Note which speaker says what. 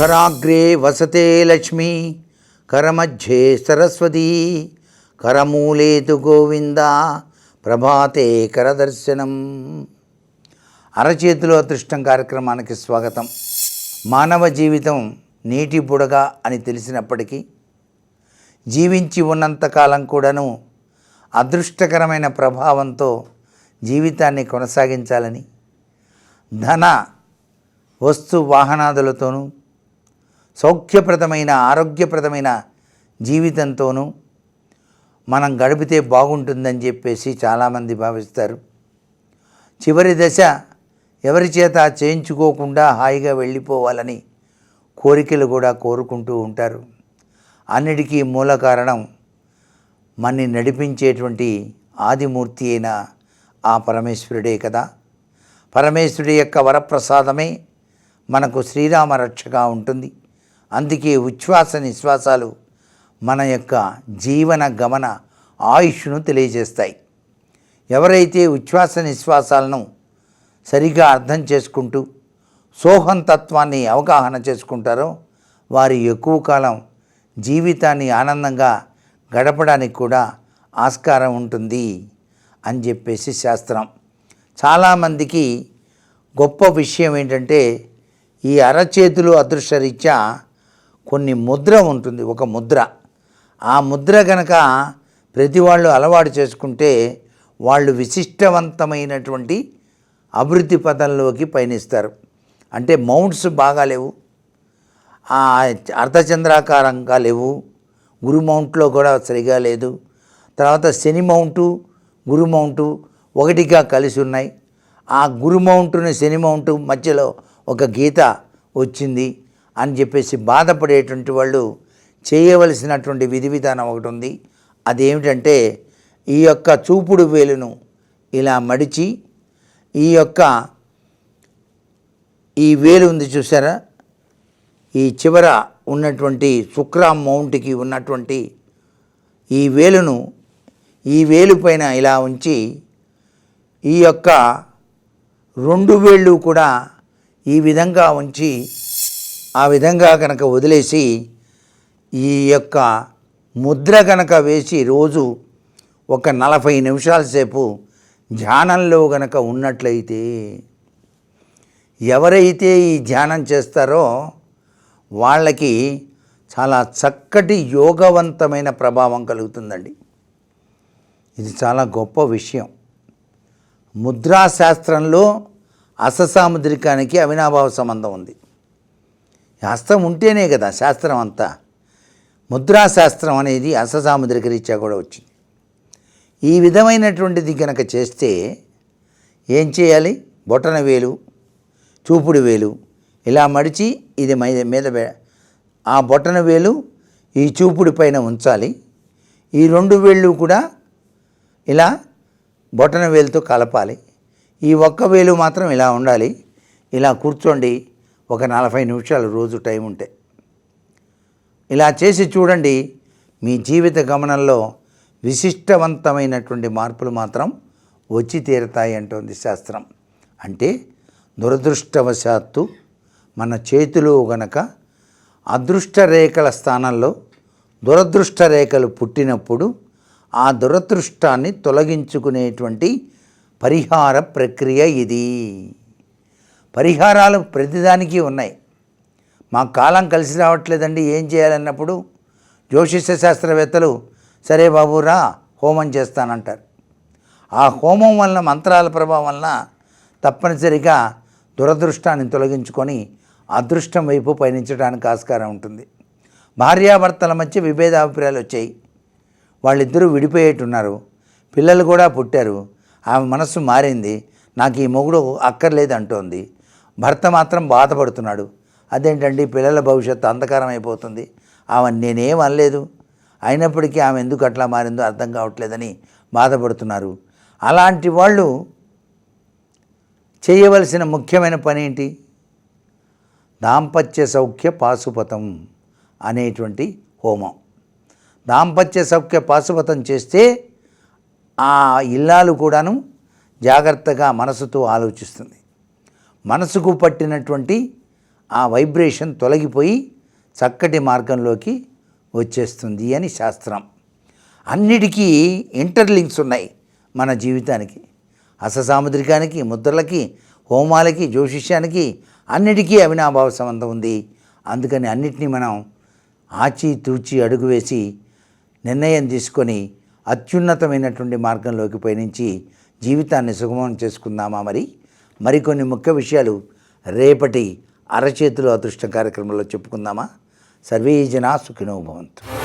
Speaker 1: కరాగ్రే వసతే లక్ష్మి. కరమధ్యే సరస్వతి. కరమూలేతు గోవింద. ప్రభాతే కరదర్శనం. అరచేతిలో అదృష్టం కార్యక్రమానికి స్వాగతం. మానవ జీవితం నీటి బుడగ అని తెలిసినప్పటికీ జీవించి ఉన్నంతకాలం కూడాను అదృష్టకరమైన ప్రభావంతో జీవితాన్ని కొనసాగించాలని ధన వస్తు వాహనాదులతోనూ సౌఖ్యప్రదమైన ఆరోగ్యప్రదమైన జీవితంతోనూ మనం గడిపితే బాగుంటుందని చెప్పేసి చాలామంది భావిస్తారు. చివరి దశ ఎవరి చేత చేయించుకోకుండా హాయిగా వెళ్ళిపోవాలని కోరికలు కూడా కోరుకుంటూ ఉంటారు. అన్నిటికీ మూల కారణం మన్ని నడిపించేటువంటి ఆదిమూర్తి అయిన ఆ పరమేశ్వరుడే కదా. పరమేశ్వరుడి యొక్క వరప్రసాదమే మనకు శ్రీరామ రక్షగా ఉంటుంది. అందుకే ఉచ్ఛ్వాస నిశ్వాసాలు మన యొక్క జీవన గమన ఆయుష్ను తెలియజేస్తాయి. ఎవరైతే ఉచ్ఛ్వాస నిశ్వాసాలను సరిగా అర్థం చేసుకుంటూ సోహం తత్వాన్ని అవగాహన చేసుకుంటారో వారు ఎక్కువ కాలం జీవితాన్ని ఆనందంగా గడపడానికి కూడా ఆస్కారం ఉంటుంది అని చెప్పేసి శాస్త్రం. చాలామందికి గొప్ప విషయం ఏంటంటే ఈ అరచేతులు అదృష్టరీత్యా కొన్ని ముద్ర ఉంటుంది ఒక ముద్ర. ఆ ముద్ర గనక ప్రతి వాళ్ళు అలవాటు చేసుకుంటే వాళ్ళు విశిష్టవంతమైనటువంటి అభివృద్ధి పథంలోకి పయనిస్తారు. అంటే మౌంట్స్ బాగాలేవు ఆ అర్ధచంద్రాకారంగా లేవు. గురు మౌంట్లో కూడా సరిగా లేదు. తర్వాత శని మౌంటు గురు మౌంటు ఒకటిగా కలిసి ఉన్నాయి. ఆ గురు మౌంటుని శని మౌంటు మధ్యలో ఒక గీత వచ్చింది. అని చెప్పేసి బాధపడేటువంటి వాళ్ళు చేయవలసినటువంటి విధి విధానం ఒకటి ఉంది. అదేమిటంటే ఈ యొక్క చూపుడు వేలును ఇలా మడిచి ఈ యొక్క ఈ వేలు ఉంది చూసారా ఈ చివర ఉన్నటువంటి శుక్ర మౌంట్కి ఉన్నటువంటి ఈ వేలును ఈ వేలు పైన ఇలా ఉంచి ఈ యొక్క రెండు వేళ్ళు కూడా ఈ విధంగా ఉంచి ఆ విధంగా కనుక వదిలేసి ఈ యొక్క ముద్ర కనుక వేసి రోజు ఒక నలభై నిమిషాల సేపు ధ్యానంలో గనక ఉన్నట్లయితే ఎవరైతే ఈ ధ్యానం చేస్తారో వాళ్ళకి చాలా చక్కటి యోగవంతమైన ప్రభావం కలుగుతుందండి. ఇది చాలా గొప్ప విషయం. ముద్రాశాస్త్రంలో అససాముద్రికానికి అవినాభావ సంబంధం ఉంది. శాస్త్రం ఉంటేనే కదా శాస్త్రం అంతా. ముద్రాశాస్త్రం అనేది అససాముద్రిక రీత్యా కూడా వచ్చింది. ఈ విధమైనటువంటిది కనుక చేస్తే ఏం చేయాలి? బొటన వేలు చూపుడు వేలు ఇలా మడిచి ఇది మై- మీద ఆ బొటన వేలు ఈ చూపుడు పైన ఉంచాలి. ఈ రెండు వేళ్ళు కూడా ఇలా బొటన వేలుతో కలపాలి. ఈ ఒక్క వేలు మాత్రం ఇలా ఉండాలి. ఇలా కూర్చోండి. ఒక నలభై నిమిషాలు రోజు టైం ఉంటే. ఇలా చేసి చూడండి మీ జీవిత గమనంలో విశిష్టవంతమైనటువంటి మార్పులు మాత్రం వచ్చి తీరతాయి అంటోంది శాస్త్రం. అంటే దురదృష్టవశాత్తు మన చేతిలో గనక అదృష్ట రేఖల స్థానంలో దురదృష్ట రేఖలు పుట్టినప్పుడు ఆ దురదృష్టాన్ని తొలగించుకునేటువంటి పరిహార ప్రక్రియ ఇది. పరిహారాలు ప్రతిదానికి ఉన్నాయి. మా కాలం కలిసి రావట్లేదండి ఏం చేయాలన్నప్పుడు? జ్యోతిష్య శాస్త్రవేత్తలు సరే బాబు రా హోమం చేస్తానంటారు. ఆ హోమం వలన మంత్రాల ప్రభావం వలన తప్పనిసరిగా దురదృష్టాన్ని తొలగించుకొని అదృష్టం వైపు పయనించడానికి ఆస్కారం ఉంటుంది. భార్యాభర్తల మధ్య విభేదాభిప్రాయాలు వచ్చాయి. వాళ్ళిద్దరూ విడిపోయేట్టున్నారు. పిల్లలు కూడా పుట్టారు. ఆమె మనస్సు మారింది. నాకు ఈ మొగుడు అక్కర్లేదు అంటోంది భర్త మాత్రం బాధపడుతున్నాడు. అదేంటండి? పిల్లల భవిష్యత్తు అంధకారం అయిపోతుంది ఆమె నేనేం అనలేదు. అయినప్పటికీ ఆమె ఎందుకు అట్లా మారిందో అర్థం కావట్లేదని బాధపడుతున్నారు. అలాంటి వాళ్ళు చేయవలసిన ముఖ్యమైన పని ఏంటి? దాంపత్య సౌఖ్య పాశుపతం అనేటువంటి హోమం. దాంపత్య సౌఖ్య పాశుపతం చేస్తే ఆ ఇల్లాలు కూడాను జాగ్రత్తగా మనసుతో ఆలోచిస్తుంది. మనసుకు పట్టినటువంటి ఆ వైబ్రేషన్ తొలగిపోయి చక్కటి మార్గంలోకి వచ్చేస్తుంది అని శాస్త్రం. అన్నిటికీ ఇంటర్లింక్స్ ఉన్నాయి మన జీవితానికి. అససాముద్రికానికి ముద్రలకి హోమాలకి జ్యోతిష్యానికి అన్నిటికీ అవినాభావ సంబంధం ఉంది. అందుకని అన్నిటినీ మనం ఆచి తూచి అడుగు వేసి నిర్ణయం తీసుకొని అత్యున్నతమైనటువంటి మార్గంలోకి పయనించి జీవితాన్ని సుగమం చేసుకుందామా మరి? మరికొన్ని ముఖ్య విషయాలు రేపటి అరచేతులు అదృష్టం కార్యక్రమంలో చెప్పుకుందామా? సర్వే జనా సుఖినో భవంతు.